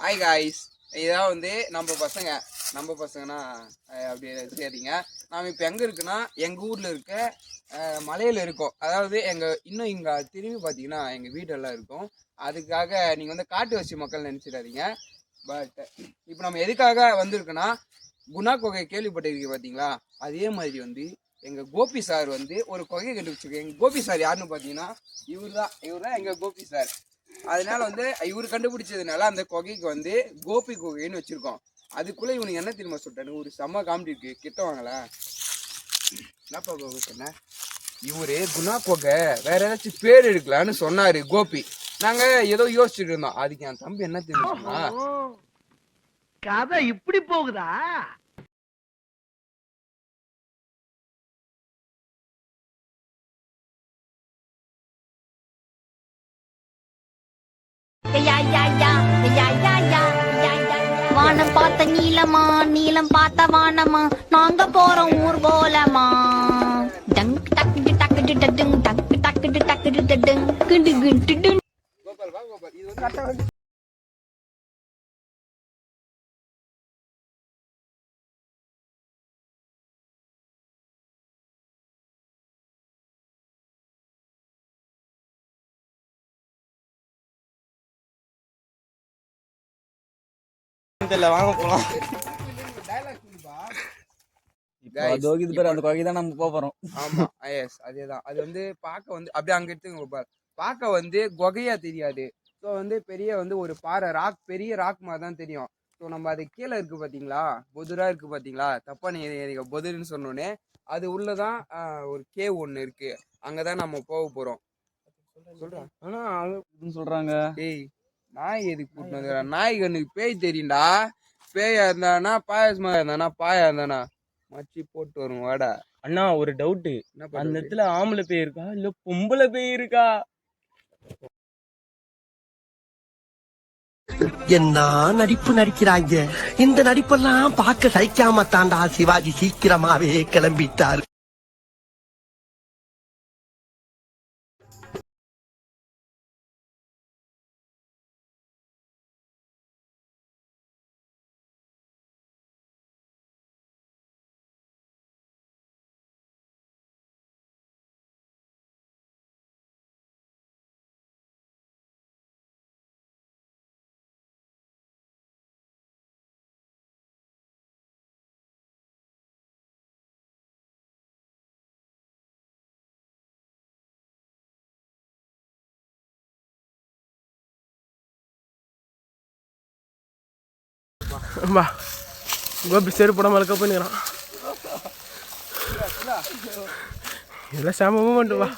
Hi guys இதான் வந்து நம்ம பசங்க. நம்ம பசங்கன்னா அப்படி சரிங்க. நாம் இப்போ எங்கே இருக்குன்னா எங்கள் ஊரில் இருக்க மலையில் இருக்கோம். அதாவது எங்கள் இன்னும் இங்கே திரும்பி பார்த்தீங்கன்னா எங்கள் வீடெல்லாம் இருக்கும். அதுக்காக நீங்கள் வந்து காட்டு காட்டுவாசி மக்கள் நினச்சிடாதீங்க. பட் இப்போ நம்ம எதுக்காக வந்திருக்கோன்னா குணா குகை கேள்விப்பட்டிருக்கீங்க பார்த்தீங்களா அதே மாதிரி வந்து எங்கள் கோபி சார் வந்து ஒரு கொகை கண்டுபிடிச்சிருக்கு எங்கள் கோபி சார் யாருன்னு பார்த்தீங்கன்னா இவர் தான் இவர் தான் எங்கள் கோபி சார். அதனால வந்து இவர் கண்டுபிடிச்சதுனால அந்த குகைக்கு வந்து கோபி குகைன்னு வச்சிருக்கோம். அதுக்குள்ள இவனுக்கு என்ன தெரியுமா சொல்லிட்டானு ஒரு செம்ம காமெடி இருக்கு. கிட்ட வாங்கல என்னப்பா கோபி சொன்ன? இவரு குணா குகை வேற ஏதாச்சும் பேர் எடுக்கலான்னு சொன்னாரு கோபி. நாங்க ஏதோ யோசிச்சுட்டு இருந்தோம். அதுக்கு என் தம்பி என்ன தெரியுமா கதை இப்படி போகுதா? யா, யா, யா, யா, யா, யா, யா, யா. வானம் பார்த்த நீளமா நீளம் பார்த்த வானமா. நாங்க போறோம் ஊர்கோலமா டங் டக்கு டக்கு டடுங் டக்கு டக்கு டக்கு டடுங். கிடு கிடு வந்து வாங்க. அதோ இது பேர் அந்த குகைக்கு தான் நம்ம போறோம். ஆமா எஸ் அதேதான். அது வந்து பார்க்க வந்து அப்படியே அங்க எடுத்துங்க பாரு. பார்க்க வந்து குகையா தெரியாது. ஸோ வந்து பெரிய வந்து ஒரு பாறை ராக் பெரிய ராக் மாதிரி தான் தெரியும். ஸோ நம்ம அது கீழே இருக்கு பாத்தீங்களா? பொதுரா இருக்கு பாத்தீங்களா? தப்பா நீ எனக்கு பொதுருன்னு சொன்னோன்னே அது உள்ளதான் ஒரு கேவ் ஒன்று இருக்கு. அங்கதான் நம்ம போக போறோம். சொல்றா. ஆனா அதுன்னு சொல்றாங்க. ஏய் நாய் எதுக்கு கூட்டிட்டு வந்துடுறா நாய் கண்ணுக்கு பேய் தெரியும்டா. பேயா இருந்தானா பாயசமா இருந்தானா பாயா இருந்தானா? மச்சி போட்டு வரும் வாடா. அண்ணா ஒரு டவுட்டு. அந்த? இடத்துல ஆம்பளை பேய் இருக்கா? இல்ல பொம்பளை பேய் இருக்கா? என்ன நடிப்பு நடிக்கிறாங்க இந்த நடிப்பெல்லாம் பார்க்க சகிக்காம தாண்டா சிவாஜி சீக்கிரமாவே கிளம்பிட்டாரு. ಬಾ கோபி ಸೇರಿ ಪಡ ಮಲ್ಕಪ್ಪ ನೀರ எல்லாம் சாமமும் மூமெண்ட் வா.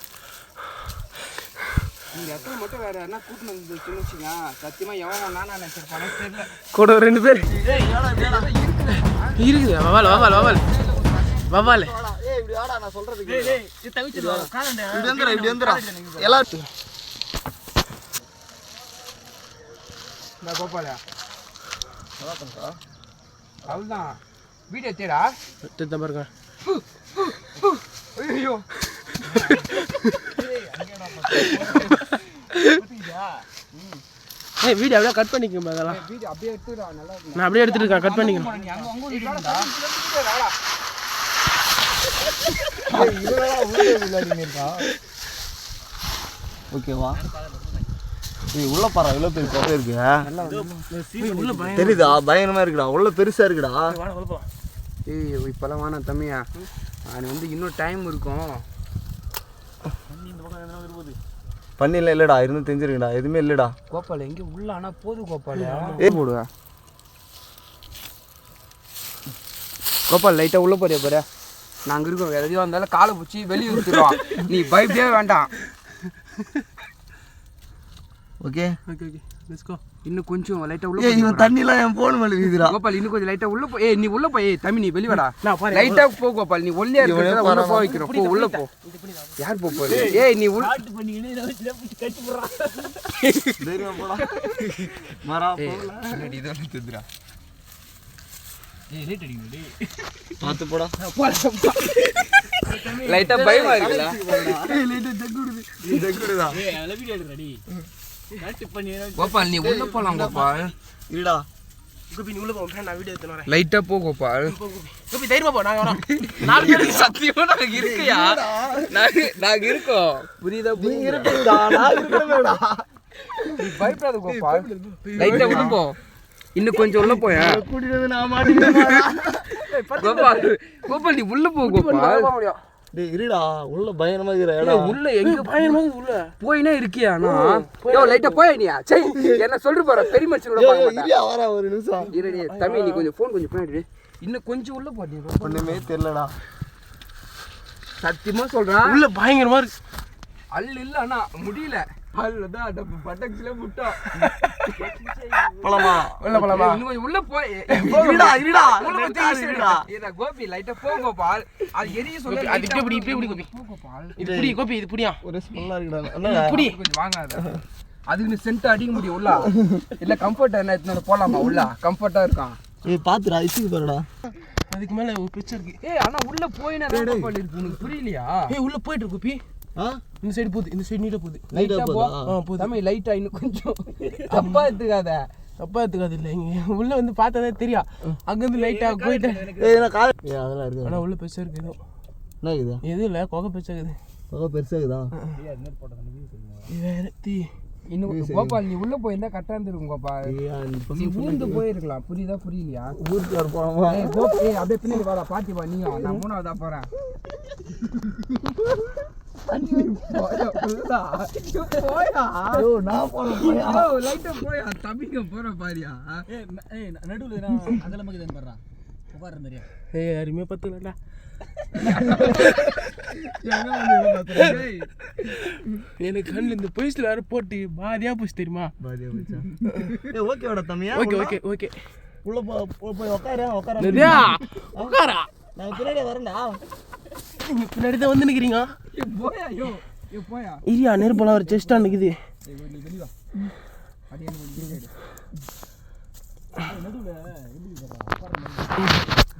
கூட ரெண்டு பேர். இருக்குது வவால் வவால் வவால் வவால் எல்லாரும் கோபாலா அவ்வளோதான் வீடியோ தேடா. எடுத்து பாருங்க. ஐயோ. ஏய் வீடியோ அப்படியே கட் பண்ணிக்கோங்க அதெல்லாம் வீடியோ அப்படியே எடுத்துடா நல்லா இருக்கு நான் அப்படியே எடுத்துட்டு இருக்கேன் கட் வீடியோடா ஓகேவா உள்ள பாரு இவ்வளவு பெரிய குகை இருக்கு. தெரியுதா? பயங்கரமா இருக்குடா. உள்ள பெருசா இருக்குடா. வாடா உள்ள போ. ஏய் இப்பெல்லாம் வேணாம் தம்பியா? அது வந்து இன்னும் டைம் இருக்கும். பண்ணில இல்லடா. இருந்து தெரிஞ்சிருக்குடா எதுவுமே இல்லடா. கோபால் எங்க உள்ள ஆனா போது கோபால். ஏ போடுவா. கோபால் லைட்டா உள்ள போறியா பாரு. நாங்க இருக்கோம். வேற எதையும் வந்தாலும் காலை பிடிச்சி வெளியே விட்டுருவான் நீ பயப்படவே வேண்டாம். Okay okay okay let's go இன்னும் கொஞ்சம் லைட்டா உள்ள ஏய் இவன் தண்ணிலாம் என் போன் மேல வீதுடா கோபால் இன்னும் கொஞ்சம் லைட்டா உள்ள போ. ஏய் நீ உள்ள போய் ஏய் தம்பி நீ வெளிய வாடா. லைட்டா போ கோபால். நீ ஒல்லியா இருக்கிறத உள்ள போ. வைக்கிறோம். போ உள்ள போ. யார் போ போகுது ஏய் நீ உள்ள தைரியமா போடா. மரா பின்னாடி இதெல்லாம் தெரியுதுடா பாத்து போடா. லைட்டா பயமா இருக்குல்ல ஏய் லைட்டா ஜக்குடுது நீ ஜக்குடுதா கோபால் நீ உள்ள போலாம் கோபால் இருடா கோபி நீ உள்ள போ. நான் வீடியோ எடுத்து வரேன். லைட்டா போ கோபால் கோபி தைரியமா போ. நாங்க வரோம் நாலு பேர் சத்தியமா நாங்க இருக்கையா? நாங்க நாங்க இருக்கோம். புரியுதா புரியுதா? இருக்குடா நான் இருக்கிறேன்டா நீ பயப்படாத கோபால் லைட்டா உள்ள போ. இன்னும் கொஞ்சம் உள்ள போய? கூட்டிட்டு நான் கோபால் நீ உள்ள போ கோபால் டேய் இருடா உள்ள பயங்கரமா இருக்கிற உள்ள எங்க பயங்கரமா உள்ள போயினா இருக்கியா நான் யோ லைட்டா போய் நீயா சை என்ன சொல்ற பாரு பெரிய மனுஷன் கூட பார்க்க வர ஒரு நிமிஷம். இரு நீ தம்பி நீ கொஞ்சம் ஃபோன் கொஞ்சம் பின்னாடி. இன்னும் கொஞ்சம் உள்ள போடி ஒண்ணுமே தெரியலடா. சத்தியமா சொல்றேன் உள்ள பயங்கரமா இருக்கு. அல் இல்ல அண்ணா முடியல. பட்டக்ஸ்ல உள்ள போலாமா? இன்னும் உள்ள போய். இருடா உள்ள கோபி லைட்டா போ கோபால் அது எரிய சொல்ல அது இப்படி இப்படி இப்படி கோபி. போ கோபால் இது புடி கோபி இது புடியா? ஒரு ஸ்மெல்லா இருக்குடா. என்ன புடி. கொஞ்சம் வாங்காத அதுக்கு சென்ட் அடிக்க முடியும் உள்ள. இல்ல கம்ஃபர்ட் என்ன? எடுத்துன்னு போலாமா உள்ள? கம்ஃபர்ட்டா இருக்கான் ஏய் பாத்துடா இசுக்கு பாருடா. அதுக்கு மேல ஒரு பிச்சை இருக்கு. ஏய் ஆனா உள்ள போயினா இருக்கு உனக்கு புரியலையா? ஏய் உள்ள போயிட்டு இருக்கு இந்த சைடு போகுது இந்த சைடு நீட்டா போகுது. லைட்டா லைட்டா போ போதா ஆ போகுது. தம்பி லைட்டா இன்னும் கொஞ்சம் தப்பா எடுத்துக்காத. தப்பா எடுத்துக்காது இல்ல இங்க உள்ள வந்து பார்த்தாதே தெரியும் அங்க இருந்து லைட்டா போயிட்டு ஏய் என்ன கால் ஏய் அதெல்லாம் இருக்கு ஆனா உள்ள பெருசா இருக்கு ஏதோ என்ன இது எதுவும் இல்ல கொகை பெருசா இருக்குது. ரொம்ப பெருசா இருக்குதா? இது வேற தீ இன்னும் கோபால் நீ உள்ள போயிருந்தா கரெக்டா இருந்திருக்கும் கோபால். நீ ஊர்ந்து போயிருக்கலாம். புரியுதா புரியலையா? ஊருக்கு வர ஏய் அப்படியே பின்னாடி வாடா பாட்டி வா நீயும். நான் மூணாவதா போறேன். போயா, புல்லா. போயா. ஐயோ நான் போறேன் போயா ஐயோ, லைட்டா போயா? தம்பிங்க போற பாரியா ஏய் யாருமே பத்துலடா ஏய், எனக்கு கண்ணில் இந்த பொய்ஸ்ல வேற போட்டு பாதியா போச்சு தெரியுமா? பாதியா போச்சா? ஏய் ஓகேவாடா தம்பியா ஓகே ஓகே ஓகே. உள்ள போய் உட்காரு உட்கார உட்காரா நான் பின்னாடி வரேன்டா. நீங்க பின்னாடி தான் வந்து நிக்கிறீங்க. இரியா நெருப்பெல்லாம் ஒரு செஸ்டா நிக்குது. ஏய், நீ வெளிய வா அடி எனக்கு ஒரு drink எடு.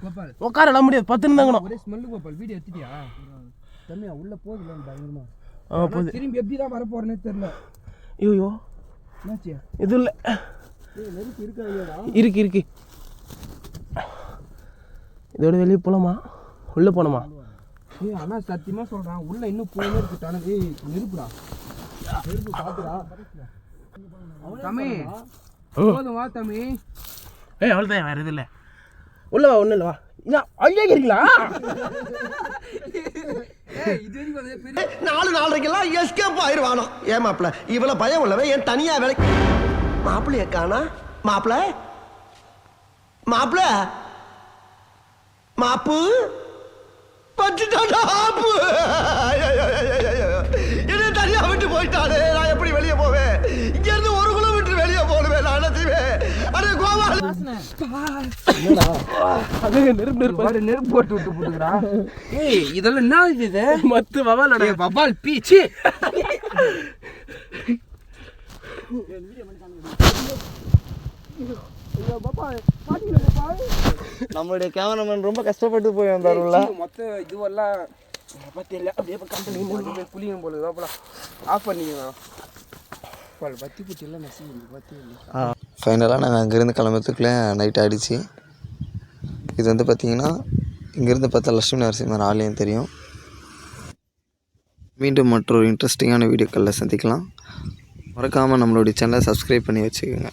கோபால். உட்காரலாம் முடியாது. பத்துன்னு தாங்கணும். ஒரே ஸ்மெல்லு கோபால். வீடியோ எடுத்துட்டியா? தம்பியா உள்ள போகுதுல பயங்கரமா. ஆ போகுது. திரும்பி எப்படி தான் வர போறேன்னு தெரியல. ஐயோ. என்னாச்சு? இது இல்லை. இருக்கு இருக்கு இதோட வெளியே போலாமா? உள்ள போனோமா ஏய் ஆனா சத்தியமா சொல்றான். உள்ள இன்னும் போயினே இருக்கு தானே ஏய் நெருப்புடா. நெருப்பு பாத்துடா தம்பி. போதும் வா தம்பி. ஏய் அவ்வளோதான் வேற எதுவும் இல்லை. உள்ள வா ஒன்றும் இல்லை வா. என்ன ஐயா இருக்கீங்களா? இது நாலு நாலரைக்கெல்லாம் எஸ்கேப் ஆயிருவானோ? ஏன் மாப்பிள இவ்வளவு பயம் உள்ளவன் ஏன் தனியா வேலை மாப்பிள்ளைய காணா? மாப்பிள? மாப்பிள? மாப்பு? பட்டுட்டாடா ஆப்பு. என்ன தனியா விட்டு போயிட்டானே நான் எப்படி வெளியே போவேன்? இங்க இருந்து ஒரு கிலோமீட்டர் வெளியே போடுவேன் நான் என்ன செய்வேன்? அடே கோபால். அங்கே நெருப்பு போட்டு விட்டு ஏய் இதெல்லாம் என்ன இது இது? மத்து ஏய் பபால் பீச்சி நம்மளுடைய கேமராமேன் ரொம்ப கஷ்டப்பட்டு போய் வந்தாருல்ல மொத்த இதுவெல்லாம் பத்தியில்ல அப்படியே கம்பெனி புளியும் போல போலாம் ஆஃப் பண்ணிக்கலாம் பால் பத்தி குச்சி எல்லாம் நெசி பத்தி ஃபைனலாக நாங்கள் அங்கேருந்து கிளம்புறதுக்குள்ளே நைட் ஆகிடுச்சு இது வந்து பார்த்திங்கன்னா இங்கேருந்து பார்த்தா லட்சுமி நரசிம்மர் ஆலயம் தெரியும். மீண்டும் மற்றொரு இன்ட்ரெஸ்டிங்கான வீடியோக்களில் சந்திக்கலாம். மறக்காமல் நம்மளுடைய சேனலை சப்ஸ்கிரைப் பண்ணி வச்சுக்கோங்க.